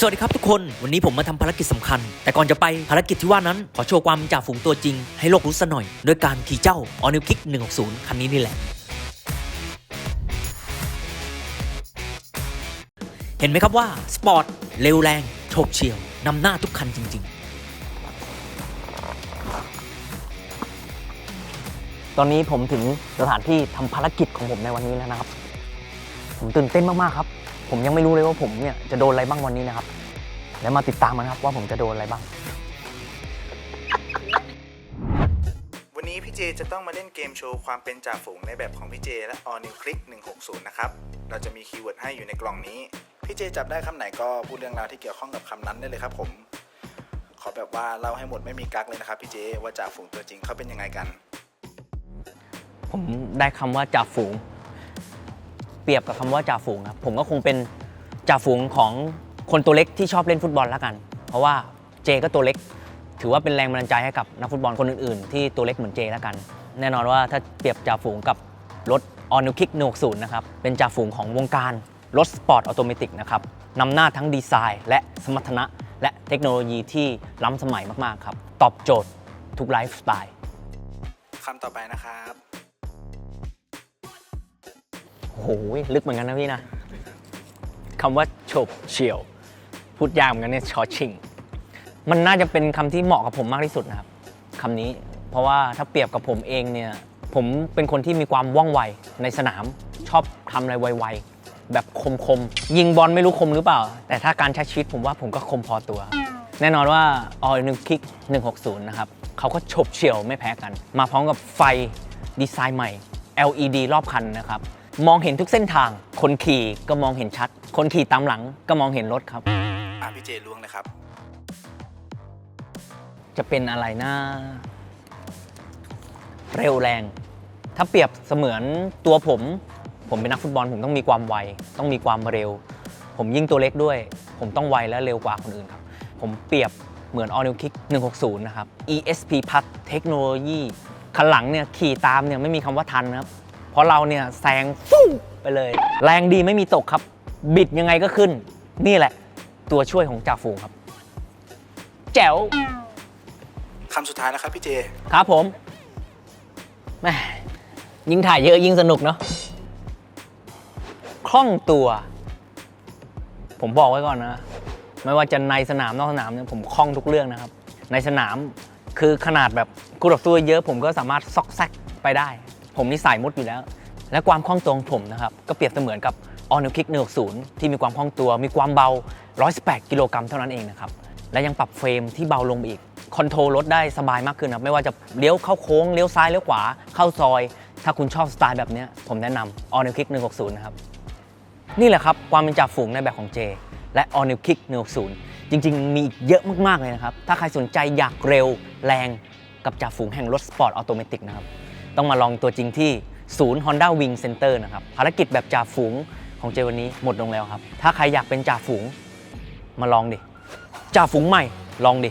สวัสดีครับทุกคน วันนี้ผมมาทำภารกิจสำคัญ แต่ก่อนจะไปภารกิจที่ว่านั้น ขอโชว์ความจ่าฝูงตัวจริง ให้โลกรู้ซะหน่อย ด้วยการขี่เจ้า All New Kick 160 คันนี้นี่แหละ เห็นไหมครับว่า สปอร์ต เร็วแรงโฉบเฉี่ยวนำหน้าทุกคันจริง ๆ ตอนนี้ผมถึงสถานที่ทำภารกิจของผมในวันนี้แล้วนะครับ ผมตื่นเต้นมากๆครับ ผมยังไม่รู้เลยว่าผมเนี่ยจะโดนอะไรบ้างวันนี้นะครับ แล้วมาติดตามกันครับว่าผมจะโดนอะไรบ้าง วันนี้พี่เจจะต้องมาเล่นเกมโชว์ความเป็นจ่าฝูงในแบบของพี่เจและ All New Click 160 นะครับ เราจะมีคีย์เวิร์ดให้อยู่ในกล่องนี้ พี่เจจับได้คำไหนก็พูดเรื่องราวที่เกี่ยวข้องกับคำนั้นได้เลยครับผม ขอแบบว่าเล่าให้หมดไม่มีกักเลยนะครับพี่เจว่าจ่าฝูงตัวจริงเขาเป็นยังไงกัน ผมได้คำว่าจ่าฝูงเป รียบกับคำว่าจ่าฝูงครับผมก็คงเป็นจ่าฝูงของคนตัวเล็กที่ชอบเล่นฟุตบอลแล้วกัน เพราะว่าเจก็ตัวเล็ก ถือว่าเป็นแรงบันดาลใจให้กับนักฟุตบอลคนอื่นๆ ที่ตัวเล็กเหมือนเจแล้วกัน แน่นอนว่าถ้าเปรียบจ่าฝูงกับรถ All New Kick 160นะครับเป็นจ่าฝูงของวงการรถสปอร์ตออโตเมติกนะครับนำหน้าทั้งดีไซน์ และสมรรถนะ และเทคโนโลยีที่ล้ำสมัยมาก ๆ ครับ ตอบโจทย์ทุกไลฟ์สไตล์คำต่อไปนะครับ โอ้โหลึกเหมือนกันนะพี่นะคำว่าโฉบเฉี่ยว พูดยากเหมือนกันเนี่ยชอชิง มันน่าจะเป็นคำที่เหมาะกับผมมากที่สุดนะครับคำนี้เพราะว่าถ้าเปรียบกับผมเองเนี่ย ผมเป็นคนที่มีความว่องไวในสนาม ชอบทำอะไรไวๆ แบบคมๆ ยิงบอลไม่รู้คมหรือเปล่า แต่ถ้าการใช้ชีวิตผมว่าผมก็คมพอตัว แน่นอนว่า All New Kick 160 นะครับเขาก็ฉบเฉี่ยวไม่แพ้กัน มาพร้อมกับไฟดีไซน์ใหม่ LED รอบคันนะครับ มองเห็นทุกเส้นทาง คนขี่ก็มองเห็นชัด คนขี่ตามหลังก็มองเห็นรถครับ อะพี่เจล้วงเลยครับ จะเป็นอะไรนะเร็วแรง ถ้าเปรียบเสมือนตัวผม ผมเป็นนักฟุตบอลผมต้องมีความไว ต้องมีความเร็ว ผมยิ่งตัวเล็กด้วย ผมต้องไวและเร็วกว่าคนอื่นครับ ผมเปรียบเหมือน All New Kick 160 นะครับ ESP Plus เทคโนโลยีคันหลังเนี่ยขี่ตามเนี่ยไม่มีคำว่าทันนะครับเพ ราะเราเนี่ยแซงฟู่ไปเลย แรงดีไม่มีตกครับ บิดยังไงก็ขึ้น นี่แหละ ตัวช่วยของจ่าฝูงครับ แจ๋วคำสุดท้ายแล้วครับพี่เจ ครับผมแหม่ยิงถ่ายเยอะยิงสนุกเนาะคล่องตัว ผมบอกไว้ก่อนนะ ไม่ว่าจะในสนามนอกสนามเนี่ยผมคล่องทุกเรื่องนะครับ ในสนามคือขนาดแบบกูต่อสู้เยอะ ผมก็สามารถซอกแซกไปได้ ผมนี่สายมุดอยู่แล้ว และความคล่องตัวของผมนะครับ ก็เปรียบเสมือนกับ All New Kick 160 ที่มีความคล่องตัว มีความเบา 118 กิโลกรัมเท่านั้นเองนะครับ และยังปรับเฟรมที่เบาลงอีก คอนโทรลรถได้สบายมากขึ้นครับ ไม่ว่าจะเลี้ยวเข้าโค้ง เลี้ยวซ้าย เลี้ยวขวา เข้าซอย ถ้าคุณชอบสไตล์แบบนี้ ผมแนะนำ All New Kick 160 นะครับ นี่แหละครับ ความเป็นจ่าฝูงในแบบของเจ และ All New Kick 160 จริง ๆ มีอีกเยอะมาก ๆ เลยนะครับ ถ้าใครสนใจอยากเร็ว แรง กับจ่าฝูงแห่งรถสปอร์ตออโตเมติกนะครับ ต้องมาลองตัวจริงที่ศูนย์ Honda Wing Center นะครับ ภารกิจแบบจ่าฝูงของเจวันนี้หมดลงแล้วครับ ถ้าใครอยากเป็นจ่าฝูงมาลองดิ จ่าฝูงใหม่ลองดิ